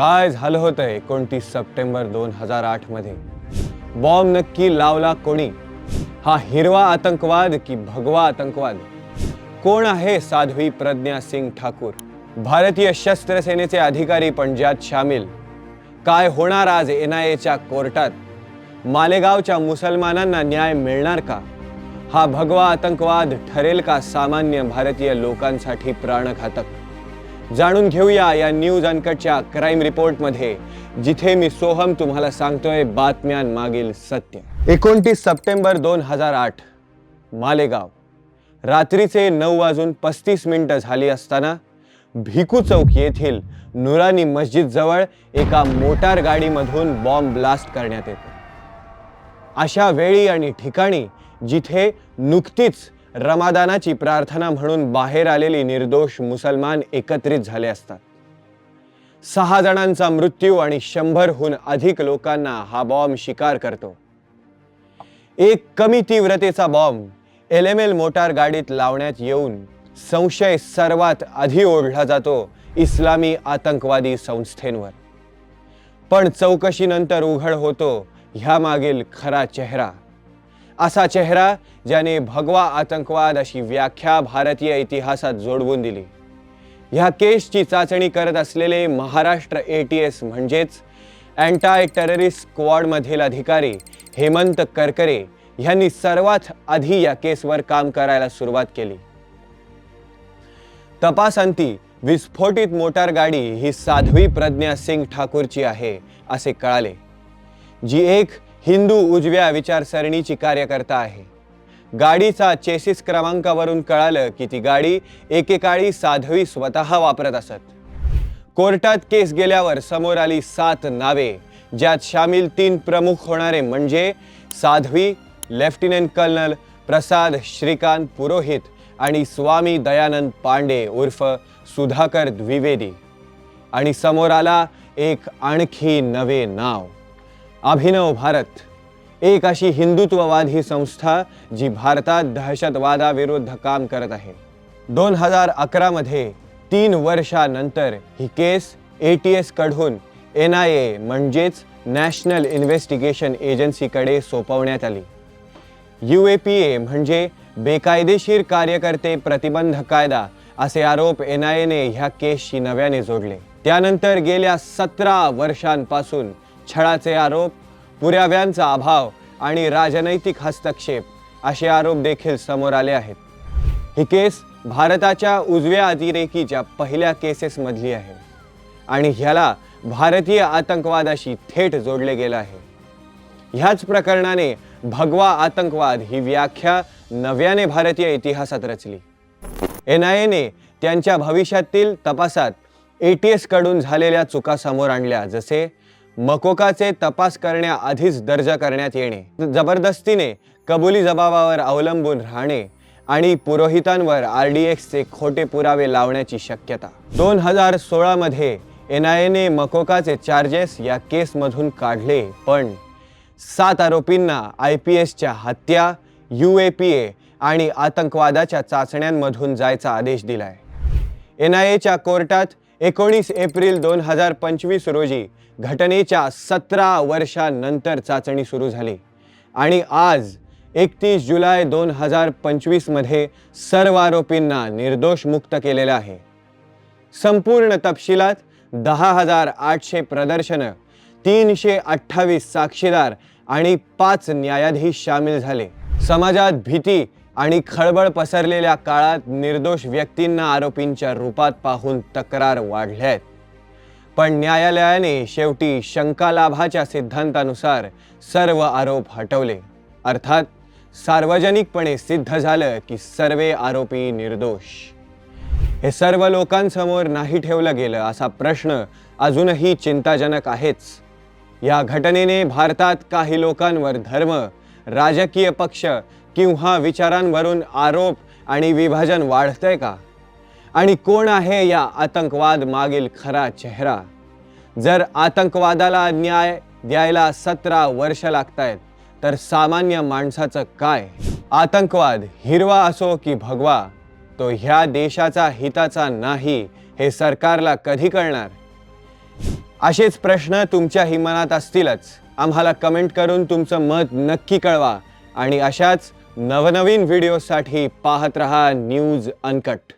काय झालं होतं एकोणतीस सप्टेंबर दोन हजार आठमध्ये? बॉम्ब नक्की लावला कोणी? हा हिरवा आतंकवाद की भगवा आतंकवाद? कोण आहे साध्वी प्रज्ञा सिंग ठाकूर? भारतीय शस्त्र सेनेचे अधिकारी पण ज्यात सामील काय होणार आज एन आय एच्या कोर्टात? मालेगावच्या मुसलमानांना न्याय मिळणार का? हा भगवा आतंकवाद ठरेल का सामान्य भारतीय लोकांसाठी प्राणघातक? जाणून घेऊया या न्यूज अनकटच्या क्राईम रिपोर्टमध्ये जिथे मी सोहम तुम्हाला सांगतोय बातम्यांमागील सत्य. एकोणतीस सप्टेंबर दोन हजार आठ मालेगाव. रात्रीचे नऊ वाजून पस्तीस मिनिटं झाली असताना भिकू चौक येथील नुरानी मस्जिदजवळ एका मोटार गाडीमधून बॉम्ब ब्लास्ट करण्यात येतो. अशा वेळी आणि ठिकाणी जिथे नुकतीच रमादानाची प्रार्थना म्हणून बाहेर आलेली निर्दोष मुसलमान एकत्रित झाले असतात. सहा जणांचा मृत्यू आणि शंभरहून अधिक लोकांना हा बॉम्ब शिकार करतो. एक कमी तीव्रतेचा bomb L M L motor गाडीत लावण्यात येऊन संशय सर्वात आधी ओढला जातो इस्लामी आतंकवादी संस्थेंवर. पण चौकशीनंतर उघड होतो ह्यामागील खरा चेहरा. असा चेहरा ज्याने भगवा आतंकवाद अशी व्याख्या भारतीय इतिहासात जोडवून दिली. ह्या केसची चाचणी करत असलेले महाराष्ट्र ए टी एस म्हणजेच अँटाय टेररिस्ट स्क्वॉडमधील अधिकारी हेमंत करकरे यांनी सर्वात आधी या केसवर काम करायला सुरुवात केली. तपासांती विस्फोटित मोटार गाडी ही साध्वी प्रज्ञा सिंग ठाकूरची आहे असे कळाले. जी एक हिंदू उजव्या विचारसरणीची कार्यकर्ता आहे. गाडीचा चेसिस क्रमांकावरून कळालं की ती गाडी एकेकाळी साध्वी स्वतः वापरत असत. कोर्टात केस गेल्यावर समोर आली सात नावे ज्यात सामील तीन प्रमुख होणारे म्हणजे साध्वी लेफ्टनंट कर्नल प्रसाद श्रीकांत पुरोहित आणि स्वामी दयानंद पांडे उर्फ सुधाकर द्विवेदी. आणि समोर आला एक आणखी नवे नाव. अभिनव भारत. एक अशी हिंदुत्ववादी संस्था जी भारतात दहशतवादाविरुद्ध काम करत आहे. दोन हजार अकरामध्ये तीन वर्षानंतर ही केस ए टी एसकडून एन आय ए म्हणजेच नॅशनल इन्व्हेस्टिगेशन एजन्सीकडे सोपवण्यात आली. यू ए पी ए म्हणजे बेकायदेशीर कार्यकर्ते प्रतिबंध कायदा असे आरोप एन आय एने ह्या केसशी नव्याने जोडले. त्यानंतर गेल्या सतरा वर्षांपासून छळाचे आरोप पुराव्यांचा अभाव आणि राजनैतिक हस्तक्षेप असे आरोप देखील समोर आले आहेत. ही केस भारताच्या उजव्या अतिरेकीच्या पहिल्या केसेसमधली आहे आणि ह्याला भारतीय आतंकवादाशी थेट जोडले गेलं आहे. ह्याच प्रकरणाने भगवा आतंकवाद ही व्याख्या नव्याने भारतीय इतिहासात रचली. एन आय एने त्यांच्या भविष्यातील तपासात ए टी एसकडून झालेल्या चुका समोर आणल्या जसे मकोकाचे तपास करण्याआधीच दर्जा करण्यात येणे. जबरदस्तीने कबुली जबाबावर अवलंबून राहणे आणि पुरोहितांवर आर डी एक्सचे खोटे पुरावे लावण्याची शक्यता. दोन हजार सोळामध्ये एन आय एने मकोकाचे चार्जेस या केसमधून काढले पण सात आरोपींना आय पी एसच्या हत्या यू ए पी ए आणि आतंकवादाच्या चाचण्यांमधून जायचा आदेश दिलाय. एन आय एच्या कोर्टात एकोणीस एप्रिल दोन हजार पंचवीस रोजी घटनेच्या सतरा वर्षांनंतर चाचणी सुरू झाली. आणि आज एकतीस जुलै दोन हजार पंचवीसमध्ये सर्व आरोपींना निर्दोष मुक्त केलेलं आहे. संपूर्ण तपशिलात दहा हजार आठशे प्रदर्शनं तीनशे अठ्ठावीस साक्षीदार आणि पाच न्यायाधीश सामील झाले. समाजात भीती आणि खळबळ पसरलेल्या काळात निर्दोष व्यक्तींना आरोपींच्या रूपात पाहून तक्रार वाढल्या आहेत. पण न्यायालयाने शेवटी शंकालाभाच्या सिद्धांतानुसार सर्व आरोप हटवले. अर्थात सार्वजनिकपणे सिद्ध झालं की सर्व आरोपी निर्दोष. हे सर्व लोकांसमोर नाही ठेवलं गेलं असा प्रश्न अजूनही चिंताजनक आहेच. या घटनेने भारतात काही लोकांवर धर्म राजकीय पक्ष किंवा विचारांवरून आरोप आणि विभाजन वाढतंय का? आणि कोण आहे या आतंकवाद मागील खरा चेहरा? जर आतंकवादाला न्याय द्यायला सतरा वर्ष लागतायत तर सामान्य माणसाचं काय? आतंकवाद हिरवा असो की भगवा तो ह्या देशाचा हिताचा नाही हे सरकारला कधी कळणार? असेच प्रश्न तुमच्याही मनात असतीलच. आम्हाला कमेंट करून तुमचं मत नक्की कळवा आणि अशाच नवनवीन व्हिडिओसाठी पाहत रहा न्यूज अनकट